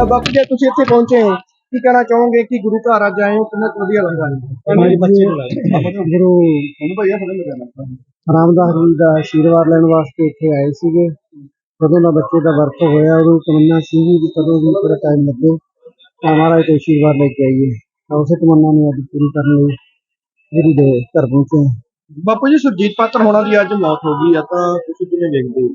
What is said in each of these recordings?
ਤਾਂ ਬਾਪੂ ਜੀ ਤੁਸੀਂ ਇੱਥੇ ਪਹੁੰਚੇ ਹੋ। ਕੀ ਕਹਿਣਾ ਚਾਹੋਗੇ? ਕਿ ਗੁਰੂ ਘਰ ਅੱਜ ਆਏ ਹੋ? ਕਿੰਨਾ ਕੁ ਵਧੀਆ ਲੱਗਾ ਹਾਂਜੀ, ਬੱਚੇ ਗੁਰੂ ਹੁਣ ਭਈਆ ਫੜੇ ਮੇਰਾ ਰਾਮਦਾਸ ਜੀ ਦਾ ਆਸ਼ੀਰਵਾਦ ਲੈਣ ਵਾਸਤੇ ਇੱਥੇ ਆਏ ਸੀਗੇ। ਕਦੋਂ ਦਾ ਬੱਚੇ ਦਾ ਵਰਤ ਹੋਇਆ ਉਹਨੂੰ ਤਮੰਨਾ ਸੀ ਵੀ ਕਦੋਂ ਵੀ ਥੋੜਾ ਟਾਈਮ ਲੱਗੇ। ਤਾਂ ਮਹਾਰਾਜ ਤੋਂ ਆਸ਼ੀਰਵਾਦ ਲੈ ਕੇ ਆਈਏ। ਤਾਂ ਉਸੇ ਤਮੰਨਾ ਨੂੰ ਅੱਜ ਪੂਰੀ ਕਰਨ ਲਈ ਗੁਰੂ ਦੇ ਘਰ ਪਹੁੰਚੇ। ਬਾਪੂ ਜੀ ਸੁਰਜੀਤ ਪਾਤਰ ਹੋਣਾ ਦੀ ਅੱਜ ਮੌਤ ਹੋ ਗਈ ਆ ਤਾਂ ਤੁਸੀਂ ਕਿਵੇਂ ਵੇਖਦੇ ਹੋ?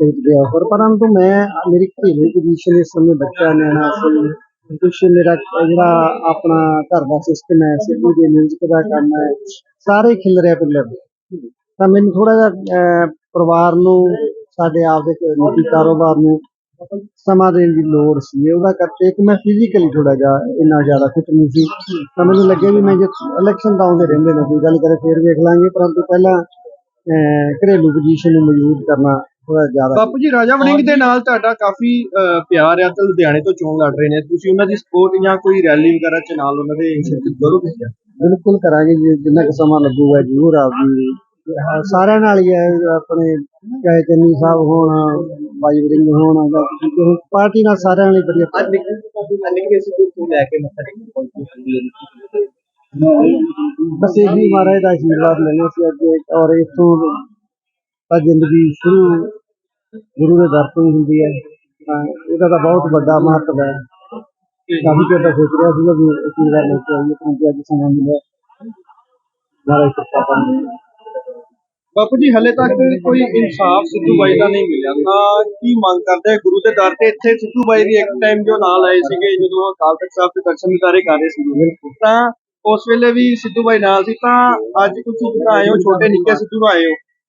ਸਟੇਟ ਦੇ ਆਫਰ ਪਰੰਤੂ ਮੈਂ ਮੇਰੀ ਘਰੇਲੂ ਪੋਜੀਸ਼ਨ ਇਸ ਸਮੇਂ ਬੱਚਾ ਨਿਆਣਾ ਸੀ ਕੁਛ ਮੇਰਾ ਜਿਹੜਾ ਆਪਣਾ ਘਰ ਦਾ ਸਿਸਟਮ ਹੈ ਸਿੱਧੂ ਦੇ ਮਿਊਜ਼ਿਕ ਦਾ ਕੰਮ ਹੈ ਸਾਰੇ ਖਿਲ ਰਿਹਾ ਪਿੱਲਰ ਤਾਂ ਮੈਨੂੰ ਥੋੜਾ ਜਿਹਾ ਪਰਿਵਾਰ ਨੂੰ ਸਾਡੇ ਆਪ ਦੇ ਨਿੱਜੀ ਕਾਰੋਬਾਰ ਨੂੰ ਸਮਾਂ ਦੇਣ ਦੀ ਲੋੜ ਸੀ। ਉਹਦਾ ਕਰਕੇ ਇੱਕ ਮੈਂ ਫਿਜ਼ੀਕਲੀ ਥੋੜਾ ਜਿਹਾ ਇੰਨਾ ਜ਼ਿਆਦਾ ਫਿਟ ਨਹੀਂ ਸੀ। ਤਾਂ ਮੈਨੂੰ ਲੱਗਿਆ ਵੀ ਮੈਂ ਜੇ ਇਲੈਕਸ਼ਨ ਤਾਂ ਆਉਂਦੇ ਰਹਿੰਦੇ ਨੇ ਕੋਈ ਗੱਲ ਕਰੇ ਫੇਰ ਵੇਖ ਲਾਂਗੇ। ਪਰੰਤੂ ਪਹਿਲਾਂ ਅਹ, ਘਰੇਲੂ ਪੋਜੀਸ਼ਨ ਨੂੰ ਮਜ਼ਬੂਤ ਕਰਨਾ ਥੋੜਾ ਜ਼ਿਆਦਾ। ਬਾਪੂ ਜੀ ਰਾਜਾ ਵੜਿੰਗ ਦੇ ਨਾਲ ਤੁਹਾਡਾ ਕਾਫੀ ਅਹ, ਪਿਆਰ ਆ ਤੇ ਲੁਧਿਆਣੇ ਤੋਂ ਚੋਣ ਲੜ ਰਹੇ ਨੇ। ਤੁਸੀਂ ਉਹਨਾਂ ਦੀ ਸਪੋਰਟ ਜਾਂ ਕੋਈ ਰੈਲੀ ਵਗੈਰਾ ਚ ਨਾਲ ਉਹਨਾਂ ਦੇ ਇੰਸ਼ੋਰੈਂਸ ਕਰੋਗੇ? ਬਿਲਕੁਲ ਕਰਾਂਗੇ ਜੀ ਜਿੰਨਾ ਕੁ ਸਮਾਂ ਲੱਗੂਗਾ ਜ਼ਰੂਰ ਆਪਦੀ ਹਾਂ, ਸਾਰਿਆਂ ਨਾਲ ਹੀ ਹੈ ਆਪਣੇ ਚਾਹੇ ਚੰਨੀ ਸਾਹਿਬ ਹੋਣ ਬਾਈ ਵੜਿੰਗ ਹੋਣ ਜਾਂ ਕਿਸੇ ਹੋਰ ਪਾਰਟੀ ਨਾਲ ਸਾਰਿਆਂ ਨਾਲ ਹੀ ਵਧੀਆ ਅੱਜ ਨਿੱਕੇ ਸਿੱਧੂ ਤੋਂ ਲੈ ਕੇ ਮੱਥਾ ਟੇਕਣ ਪਹੁੰਚੇ ਬਸ ਇਹੀ ਮਹਾਰਾਜ ਦਾ ਆਸ਼ੀਰਵਾਦ ਲੈਣਾ ਸੀ ਅੱਜ ਔਰ ਇਥੋਂ ਤਾਂ ਜ਼ਿੰਦਗੀ ਸ਼ੁਰੂ ਗੁਰੂ ਦੇ ਦਰ ਤੋਂ ਹੀ ਹੁੰਦੀ ਹੈ ਤਾਂ ਇਹਦਾ ਤਾਂ ਬਹੁਤ ਵੱਡਾ ਮਹੱਤਵ ਹੈ। ਕਾਫੀ ਚਿਰ ਤੋਂ ਸੋਚ ਰਿਹਾ ਸੀਗਾ ਵੀ ਆਸ਼ੀਰਵਾਦ ਲੈ ਕੇ ਆਈਏ ਪਰੰਤੂ ਅੱਜ ਸਮਾਂ ਮਿਲਿਆ ਮਹਾਰਾਜ ਕਿਰਪਾ ਕਰਨ ਬਾਪੂ ਜੀ ਹਲੇ ਤੱਕ ਕੋਈ ਇਨਸਾਫ ਸਿੱਧੂ ਬਾਈ ਦਾ ਨਹੀਂ ਮਿਲਿਆ। ਤਾਂ ਕੀ ਮੰਗ ਕਰਦੇ ਗੁਰੂ ਦੇ ਦਰ ਤੇ ਇੱਥੇ ਸਿੱਧੂ ਬਾਈ ਦੀ ਇੱਕ ਟਾਈਮ ਜੋ ਨਾਲ ਆਏ ਸੀਗੇ ਜਦੋਂ ਅਕਾਲ ਤਖਤ ਸਾਹਿਬ ਦੇ ਦਰਸ਼ਨ ਦਿਦਾਰੇ ਕਰ ਰਹੇ ਸੀਗੇ। ਤਾਂ ਉਸ ਵੇਲੇ ਵੀ ਸਿੱਧੂ ਬਾਈ ਨਾਲ ਸੀ। ਤਾਂ ਅੱਜ ਤੁਸੀਂ ਜਿਹੜਾ ਆਏ ਹੋ ਛੋਟੇ ਨਿੱਕੇ ਸਿੱਧੂ ਆਏ ਹੋ।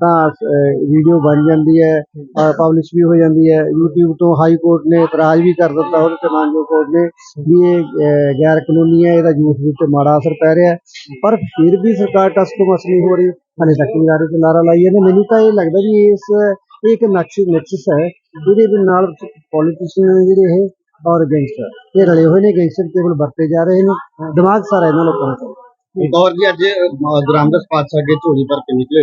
ਤਾਂ ਵੀਡੀਓ ਬਣ ਜਾਂਦੀ ਹੈ ਪਬਲਿਸ਼ ਵੀ ਹੋ ਜਾਂਦੀ ਹੈ। YouTube ਤੋਂ ਹਾਈ ਕੋਰਟ ਨੇ ਇਤਰਾਜ਼ ਵੀ ਕਰ ਦਿੱਤਾ ਉਹਦੇ ਤੇ ਮਾਨਜੋ ਕੋਰਟ ਨੇ, ਵੀ ਇਹ ਗੈਰ ਕਾਨੂੰਨੀ ਹੈ, ਇਹਦਾ ਯੂਥ ਦੇ ਉੱਤੇ ਮਾੜਾ ਅਸਰ ਪੈ ਰਿਹਾ ਪਰ ਫਿਰ ਵੀ ਸਰਕਾਰ ਟਸ ਤੋਂ ਮਸ ਨਹੀਂ ਹੋ ਰਹੀ। ਹਲੇ ਤੱਕ ਵੀ ਨਾਰੇ ਤੇ ਨਾਰਾ ਲਾਈ ਜਾਂਦੇ। ਮੈਨੂੰ ਤਾਂ ਇਹ ਲੱਗਦਾ ਵੀ ਇਸ, ਇਹ ਇੱਕ ਨਕਸ਼, ਨਕਸ਼ਸ ਹੈ, ਜਿਹਦੇ ਦੇ ਨਾਲ ਪੋਲੀਟੀਸ਼ੀਅਨ ਜਿਹੜੇ ਇਹ, ਔਰ ਗੈਂਗਸਟਰ ਇਹ ਰਲੇ ਹੋਏ ਨੇ। ਗੈਂਗਸਟਰ ਕੇਵਲ ਵਰਤੇ ਜਾ ਰਹੇ ਨੇ। ਦਿਮਾਗ ਸਾਰਾ ਇਹਨਾਂ ਲੋਕਾਂ ਦਾ ਔਰ ਜੀ, ਅੱਜ ਗ੍ਰਾਮਦਾਸ ਪਾਤਸ਼ਾਹ ਅੱਗੇ ਝੋਲੀ ਭਰ ਕੇ ਨਿਕਲੇ।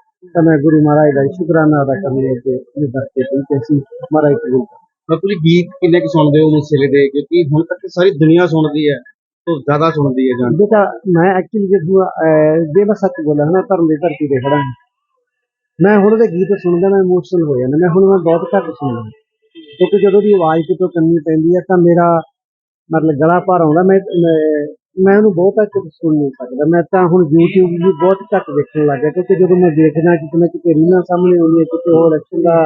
ਤਾਂ ਮੈਂ ਗੁਰੂ ਮਹਾਰਾਜ ਦਾ ਸ਼ੁਕਰਾਨਾ ਅਦਾ ਕਰਨ ਲਈ ਤੇ ਇਹ ਦਰਤੇ ਪਹੁੰਚੇ ਸੀ ਮਹਾਰਾਜ ਕਰੇ। ਮੈਂ ਤੁਸੀਂ ਗੀਤ ਕਿੰਨੇ ਕੁ ਸੁਣਦੇ ਹੋ ਮੁਸਲੇ ਦੇ? ਕਿਉਂਕਿ ਹੁਣ ਤੱਕ ਸਾਰੀ ਦੁਨੀਆ ਸੁਣਦੀ ਹੈ ਤੋਂ ਜ਼ਿਆਦਾ ਸੁਣਦੀ ਹੈ ਜਾਨ ਬੇਟਾ ਮੈਂ ਐਕਚੁਅਲੀ ਜਦੋਂ ਮੈਂ ਸੱਚ ਬੋਲਾਂ ਨਾ ਧਰਮ ਦੀ ਧਰਤੀ ਤੇ ਖੜਾ ਹਾਂ। ਮੈਂ ਹੁਣ ਉਹਦੇ ਗੀਤ ਸੁਣਦਾ ਮੈਂ ਇਮੋਸ਼ਨਲ ਹੋ ਜਾਂਦਾ। ਮੈਂ ਹੁਣ ਮੈਂ ਬਹੁਤ ਘੱਟ ਸੁਣਦਾ। ਕਿਉਂਕਿ ਜਦੋਂ ਦੀ ਆਵਾਜ਼ ਕਿਤੋਂ ਕੰਨੀ ਪੈਂਦੀ ਹੈ ਤਾਂ ਮੇਰਾ ਮਤਲਬ ਗਲਾ ਭਰ ਆਉਂਦਾ। ਮੈਂ ਮੈਂ- ਉਹਨੂੰ ਬਹੁਤ ਘੱਟ ਸੁਣ ਨਹੀਂ ਸਕਦਾ। ਮੈਂ ਤਾਂ ਹੁਣ YouTube ਵੀ ਬਹੁਤ ਘੱਟ ਦੇਖਣ ਲੱਗ ਕਿਉਂਕਿ ਜਦੋਂ ਮੈਂ ਦੇਖਦਾ ਕਿ ਕਿਤੇ ਕਿਤੇ ਰੀਲਾਂ ਸਾਹਮਣੇ ਆਉਂਦੀਆਂ, ਕਿਤੇ ਹੋਰ ਇਲੈਕਸ਼ਨ ਦਾ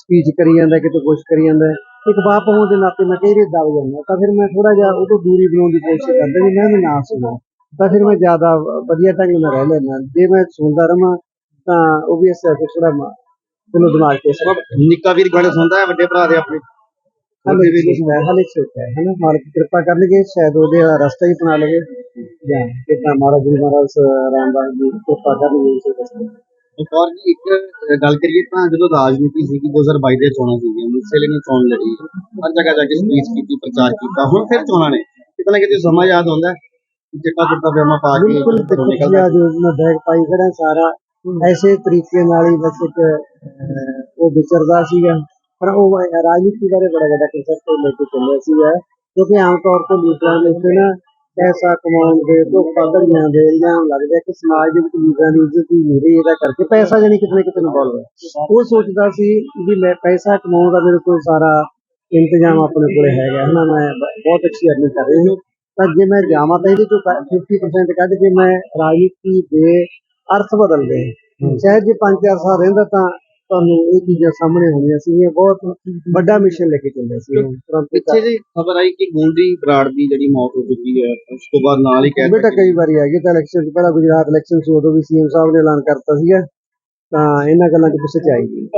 ਸਪੀਚ ਕਰੀ ਜਾਂਦਾ, ਕਿਤੇ ਕੁਛ ਕਰੀ ਜਾਂਦਾ। ਇੱਕ ਬਾਪ ਹੋਣ ਦੇ ਨਾਤੇ ਮੈਂ ਕਈ ਵਾਰੀ ਦਬ ਜਾਂਦਾ। ਤਾਂ ਫਿਰ ਮੈਂ ਥੋੜਾ ਜਿਹਾ ਉਹ ਤੋਂ ਦੂਰੀ ਬਣਾਉਣ ਦੀ ਕੋਸ਼ਿਸ਼ ਕਰਦਾ ਵੀ ਮੈਂ ਵੀ ਨਾ ਸੁਣਾ ਤਾਂ ਫਿਰ ਮੈਂ ਜ਼ਿਆਦਾ ਵਧੀਆ ਢੰਗ ਨਾਲ ਰਹਿ ਲੈਂਦਾ। ਜੇ ਮੈਂ ਸੁਣਦਾ ਰਵਾਂ, ਤਾਂ ਉਹ ਵੀ ਇਸ ਥੋੜਾ ਮੈਨੂੰ ਦਿਮਾਗ ਤੇ ਅਸਰ ਨਿੱਕਾ ਵੀਰ ਗਾਣੇ ਸੁਣਦਾ ਹੈ, ਵੱਡੇ ਭਰਾ ਦੇ ਆਪਣੇ। ਹਲੇ ਵੀ ਛੋਟਾ ਹੈ ਹਲੇ ਛੋਟਾ ਹੈ ਹਨਾ? ਮਾਲਕ ਕਿਰਪਾ ਕਰਨਗੇ ਸ਼ਾਇਦ ਉਹਦੇ ਰਸਤਾ ਹੀ ਅਪਣਾ ਲਵੇ। ਜਾਂ ਕਿਤਾ ਮਹਾਰਾਜ ਜੀ ਮਹਾਰਾਜ ਰਾਮਦਾਸ ਜੀ ਕਿਰਪਾ ਕਰਨਗੇ ਇਸੇ ਰਸਤੇ ਇੱਕ ਔਰ ਜੀ ਇੱਕ ਅਹ, ਗੱਲ ਕਰੀਏ ਤਾਂ ਜਦੋਂ ਰਾਜਨੀਤੀ ਸੀਗੀ 2022 ਦੇ ਚੋਣਾਂ ਸੀਗੀਆਂ ਮੁਸਲੇ ਨੇ ਚੋਣ ਲੜੀ। ਹਰ ਜਗ੍ਹਾ ਜਾ ਕੇ ਸਪੀਚ ਕੀਤੀ ਪ੍ਰਚਾਰ ਕੀਤਾ। ਹੁਣ ਫਿਰ ਚੋਣਾਂ ਨੇ। ਕਿਤੇ ਨਾ ਕਿਤੇ ਸਮਾਂ ਯਾਦ ਆਉਂਦਾ ਚਿੱਟਾ ਚਿੱਟਾ ਪਜਾਮਾ ਪਾ ਕੇ ਬਿਲਕੁਲ ਜੀ ਮੈਂ ਬੈਗ ਪਾਈ ਖੜਾ ਸਾਰਾ। ਐਸੇ ਤਰੀਕੇ ਨਾਲ ਹੀ ਬਸ ਇੱਕ ਉਹ ਵਿਚਰਦਾ ਸੀਗਾ। ਪਰ ਉਹ ਰਾਜਨੀਤੀ ਬਾਰੇ ਬੜਾ ਵੱਡਾ ਕਨਸੈਪਟ ਲੈ ਕੇ ਚੱਲਿਆ ਸੀਗਾ ਕਿਉਂਕਿ ਆਮ ਤੌਰ ਤੇ ਲੀਡਰਾਂ ਦੇ ਉੱਤੇ ਨਾ ਪੈਸਾ ਕਮਾਉਣ ਦੇ ਧੋਖਾ ਧੜੀਆਂ ਦੇ ਇਲਜ਼ਾਮ ਲੱਗਦੇ ਕਿ ਸਮਾਜ ਦੇ ਵਿੱਚ ਲੀਡਰਾਂ ਦੀ ਇੱਜ਼ਤ ਹੀ ਨਹੀਂ ਰਹੀ ਇਹਦਾ ਕਰਕੇ ਪੈਸਾ ਜਾਨੀ ਕਿਤੇ ਨਾ ਕਿਤੇ ਇਨਵੋਲਵ ਹੈ। ਉਹ ਸੋਚਦਾ ਸੀ ਵੀ ਮੈਂ ਪੈਸਾ ਕਮਾਉਣ ਦਾ ਮੇਰੇ ਕੋਲ ਸਾਰਾ ਇੰਤਜ਼ਾਮ ਆਪਣੇ ਕੋਲੇ ਹੈਗਾ ਹਨਾ ਮੈਂ ਬਹੁਤ ਅੱਛੀ ਅਰਨਿੰਗ ਕਰ ਰਹੀ ਹਾਂ। ਤਾਂ ਜੇ ਮੈਂ ਜਾਵਾਂ ਤਾਂ ਇਹਦੇ ਚੋਂ ਕ- 50% ਕੱਢ ਕੇ ਮੈਂ ਰਾਜਨੀਤੀ ਦੇ ਅਰਥ ਬਦਲਦੇ ਸ਼ਾਇਦ ਜੇ 5-4 ਸਾਲ ਰਹਿੰਦਾ ਤਾਂ ਤੁਹਾਨੂੰ ਇਹ ਚੀਜ਼ਾਂ ਸਾਹਮਣੇ ਹੋਣੀਆਂ ਸੀਗੀਆਂ ਬਹੁਤ ਵੱਡਾ ਮਿਸ਼ਨ ਲੈ ਕੇ ਚੱਲਿਆ ਸੀ ਪਿੱਛੇ ਜੀ ਖਬਰ ਆਈ ਕਿ ਗੋਲਡੀ ਬਰਾੜ ਦੀ ਜਿਹੜੀ ਮੌਤ ਹੋ ਚੁੱਕੀ ਹੈ ਉਸ ਤੋਂ ਬਾਅਦ ਨਾਲ ਹੀ ਕਹਿ ਬੇਟਾ ਕਈ ਵਾਰੀ ਆ ਗਈ ਤਾਂ ਇਲੈਕਸ਼ਨ ਤੋਂ ਪਹਿਲਾਂ ਗੁਜਰਾਤ ਇਲੈਕਸ਼ਨ ਸੀ ਉਦੋਂ ਵੀ ਸੀਐਮ ਸਾਹਿਬ ਨੇ ਐਲਾਨ ਕਰਤਾ ਸੀਗਾ ਤਾਂ ਇਹਨਾਂ ਗੱਲਾਂ 'ਚ ਪਿੱਛੇ ਚ ਆਈ